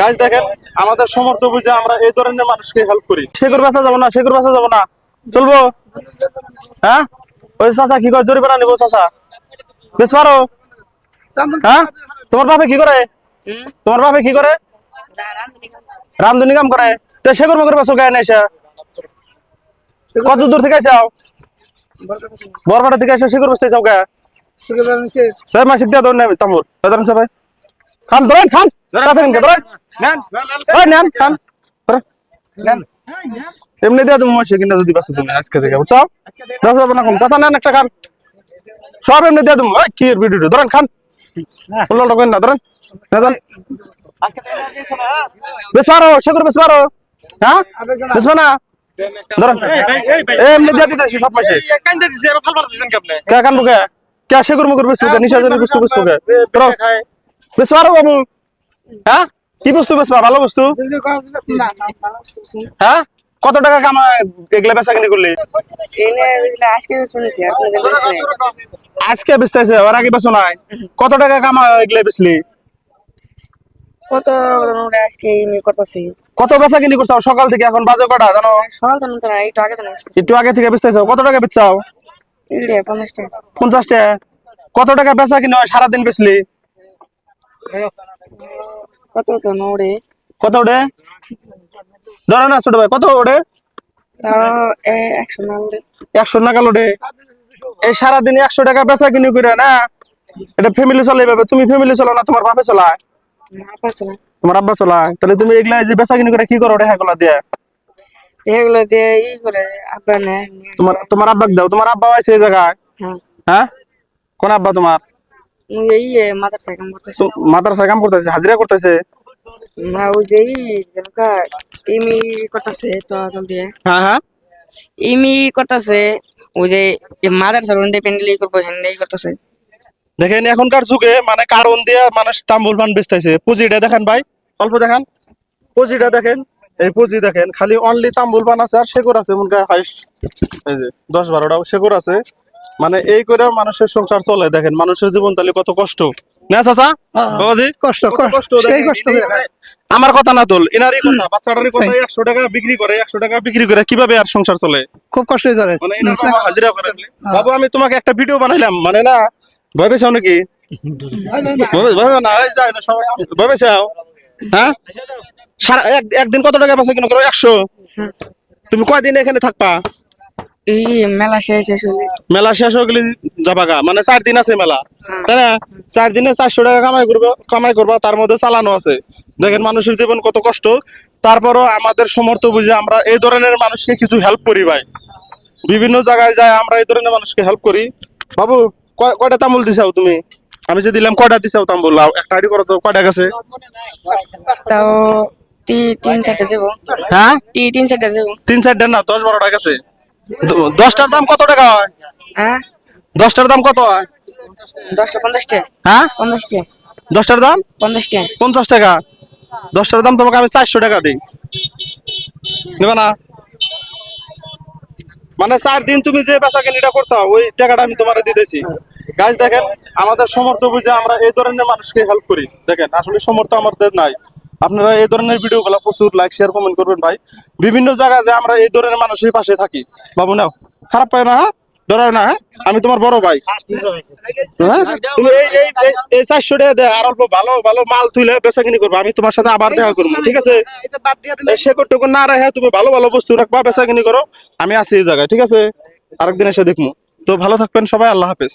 গাছ দেখেন আমাদের সমর্থ বুঝে আমরা এই ধরনের মানুষকে হেল্প করি। শেখর বাসা যাব না শেখর বাসা যাব না। চলবো? হ্যাঁ? ওই চাচা কি করে? জরিমানা নিবো চাচা? বেশ পারো। হ্যাঁ? তোমার বাপে কি করে? তোমার বাপে কি করে? রামধুনি কাম করে। তো শেখর মকর বাসো গায়ে নাই কত দূর থেকে আইসাও বরপাটা থেকে এসে শেখর বসতে চাও গায়ে মাসিক দিয়া তাম্বুর। ধরেন সবাই। খান ধরেন খান। এমনি দিয়া তুমি মাসে কিনা যদি বাসো তুমি আজকে থেকে বুঝছ দশ হাজার না কম চাচা নেন একটা খান সব এমনি দিয়া তুমি কি ভিডিও ধরেন খান না ধরেন না বেশ পারো শেখর বেশ পারো হ্যাঁ বেশ না ধরেন এমনি দিয়া দিতেছি সব মাসে কে কান বুকে কে বেশ বুকে নিশা জানি বস্তু বেশ বুকে করো বেশ পারো বাবু হ্যাঁ? কি বস্তু বেশ ভালো বস্তু? হ্যাঁ? কত টাকা কামায় এগুলা বেচা কিনি করলি? এনে আজকে বেচতেছে ওর আগে বেচো নাই। কত টাকা কামায় এগুলা বেচলি? কত আজকে করতেছি। কত বেচা কিনি করছ? সকাল থেকে এখন বাজে কটা জানো? সকাল তো না একটু আগে তো একটু আগে থেকে বেচতেছো? কত টাকা বেচাও? ইউরিয়া পঞ্চাশ টাকা পঞ্চাশ টাকা কত টাকা বেচা কিনে সারাদিন বেচলি? কত তো নড়ে কত ওড়ে ধরো না ছোট ভাই কত ওড়ে একশো টাকা লোডে এই সারাদিন একশো টাকা বেচা কিনি করে না এটা ফ্যামিলি চলে এভাবে। তুমি ফ্যামিলি চলো না তোমার বাপে চলায়। তোমার আব্বা চলায়। তাহলে তুমি এগুলা যে বেচা কিনি করে কি করো রেখা গুলা দিয়ে? এগুলো দিয়ে ই করে আব্বা নেয়। তোমার তোমার আব্বাকে দাও। তোমার আব্বা আছে এই জায়গায়। হ্যাঁ। হ্যাঁ? কোন আব্বা তোমার? এই মাথার সাইকেল করতেছে মাদ্রাসায় কাম করতেছে হাজিরা করতেছে? না ওই যে ইমি করতেছে তো দিয়ে। হ্যাঁ হ্যাঁ। ইমি করতেছে ওই যে মাদার সালন দিয়ে করব হেন করতেছে। দেখেন এখনকার যুগে মানে কারণ দিয়ে মানুষ তাম্বুল পান বেচতেছে। পুঁজিটা দেখেন ভাই অল্প দেখেন। পুঁজিটা দেখেন এই পুঁজি দেখেন খালি অনলি তাম্বুল পান আছে আর শেকর আছে মনে হয় দশ বারোটা শেকর আছে। মানে এই করে মানুষের সংসার চলে দেখেন মানুষের জীবন তাহলে কত কষ্ট। না চাচা? বাবাজি? কষ্ট কষ্ট সেই কষ্ট আমার কথা না তোল এনারই কথা বাচ্চাটারই কথা একশো টাকা বিক্রি করে একশো টাকা বিক্রি করে কীভাবে আর সংসার চলে? খুব কষ্ট করে। মানে হাজিরা করে। বাবু আমি তোমাকে একটা ভিডিও বানাইলাম মানে না ভয় পেয়েছাও নাকি? ভয়- পেয়েছাও হ্যাঁ? সারা এক- একদিন কত টাকা পাচ্ছে কিনা করো? একশো। তুমি কয়দিন এখানে থাকবা? মেলা শেষ হলে মেলা শেষ হয়ে গেলে যাবাগা। মানে চার দিন আছে মেলা। তাই না? চার দিনে চারশো টাকা কামাই করব কামাই করবা তার মধ্যে চালানো আছে। দেখেন মানুষের জীবন কত কষ্ট। তারপরও আমাদের সমর্থ বুঝে আমরা এই ধরনের মানুষকে কিছু হেল্প করি ভাই। বিভিন্ন জায়গায় যায় আমরা এই ধরনের মানুষকে হেল্প করি। বাবু কয়টা তামুল দিছাও তুমি? আমি যে দিলাম কয়টা দিছাও তামুল? একটা আইডি করো তো কয়টা গেছে? তাও তিন চারটে যাব। হ্যাঁ? তিন চারটে যাব। তিন চারটা না দশ বারোটা গেছে। দশটার দাম কত টাকা হয়? হ্যাঁ? দশটার দাম কত হয়? দশটা পঞ্চাশ টাকা। হ্যাঁ? পঞ্চাশ টাকা। দশটার দাম? পঞ্চাশ টাকা। পঞ্চাশ টাকা। দশটার দাম তোমাকে আমি চারশো টাকা দিই। নেবে না? মানে চার দিন তুমি যে বেচা কেনিটা করতে ওই টাকাটা আমি তোমার দিতেছি। গাছ দেখেন আমাদের সমর্থ বুঝে আমরা এই ধরনের মানুষকে হেল্প করি। দেখেন আসলে সমর্থ আমাদের নাই। আপনারা এই ধরনের ভিডিও গুলো প্রচুর লাইক শেয়ার কমেন্ট করবেন ভাই। বিভিন্ন জায়গায় যে আমরা এই ধরনের মানুষের পাশে থাকি। বাবু, নাও। খারাপ পায় না হ্যাঁ? ডরাও না হ্যাঁ? আমি তোমার বড় ভাই। হ্যাঁ? তুমি এই চারশো টাকা দে, আর অল্প ভালো ভালো মাল তুলে বেচা কিনি করব। আমি তোমার সাথে আবার দেখা করব, ঠিক আছে? শেকড় টেকড় না রাখে তুমি ভালো ভালো বস্তু রাখবা বেচা কিনি করো। আমি আছি এই জায়গায়, ঠিক আছে? আরেকদিন এসে দেখব তো ভালো থাকবেন সবাই, আল্লাহ হাফেজ।